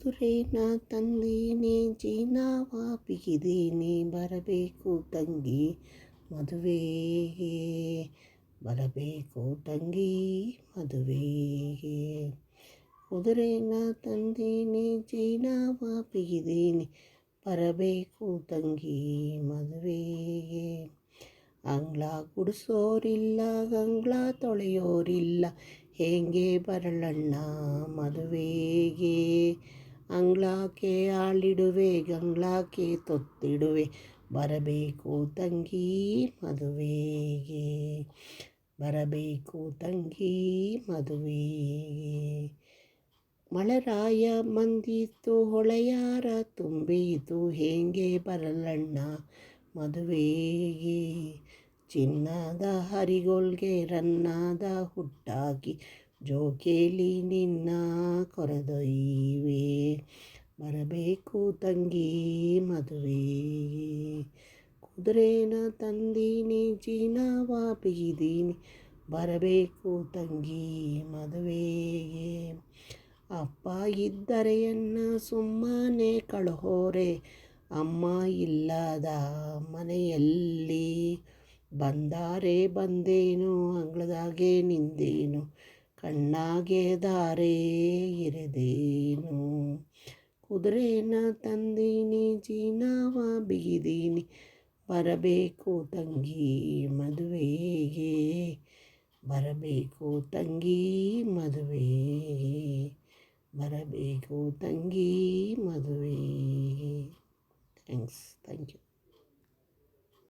ಕುದುರೆನ ತಂದೇನೆ ಜೀನಾವ ಬಿಗಿದೇನೆ ಬರಬೇಕು ತಂಗಿ ಮದುವೆಗೆ, ಬರಬೇಕು ತಂಗಿ ಮದುವೆಗೆ. ಕುದುರೆನ ತಂದೇನೆ ಜೀನಾವ ಬಿಗಿದೇನೆ ಬರಬೇಕು ತಂಗಿ ಮದುವೆಗೆ. ಅಂಗ್ಳ ಗುಡಿಸೋರಿಲ್ಲ ಗಂಗ್ಲ ತೊಳೆಯೋರಿಲ್ಲ, ಹೇಗೆ ಬರಲಣ್ಣ ಮದುವೆಗೆ? ಅಂಗ್ಳಕ್ಕೆ ಆಳಿಡುವೆ, ಗಂಗ್ಲಾಕೆ ತೊತ್ತಿಡುವೆ. ಬರಬೇಕು ತಂಗಿ ಮದುವೆಗೆ, ಬರಬೇಕು ತಂಗಿ ಮದುವೆಗೆ. ಮಳರಾಯ ಮಂದಿತ್ತು ಹೊಳೆಯಾರ, ತುಂಬಿತು ಹೇಗೆ ಬರಲಣ್ಣ ಮದುವೆಗೆ. ಚಿನ್ನದ ಹರಿಗೋಲ್ಗೆ ರನ್ನಾದ ಹುಟ್ಟಾಕಿ, ಜೋಕೇಲಿ ನಿನ್ನ ಕೊರೆದೊಯ್ಯುವೆ. ಬರಬೇಕು ತಂಗಿ ಮದುವೆ. ಕುದುರೆನ ತಂದೀನಿ, ಜೀನವ ಬಿಗಿದೀನಿ ಬರಬೇಕು ತಂಗಿ ಮದುವೆಗೆ. ಅಪ್ಪ ಇದ್ದರೆಯನ್ನ ಸುಮ್ಮನೆ ಕಳಹೋರೆ. ಅಮ್ಮ ಇಲ್ಲದ ಮನೆಯಲ್ಲಿ ಬಂದಾರೆ, ಬಂದೇನು, ಅಂಗಳದಾಗೆ ನಿಂದೇನು, ಕಣ್ಣಾಗೆ ದಾರೆ ಇರಿದೇನು. ಕುದುರೆನ ತಂದೀನಿ ಜೀನವ ಬಿಗಿದೀನಿ. ಬರಬೇಕು ತಂಗಿ ಮದುವೆಗೆ ಬರಬೇಕು ತಂಗಿ ಮದುವೆಗೆ ಬರಬೇಕು ತಂಗಿ ಯು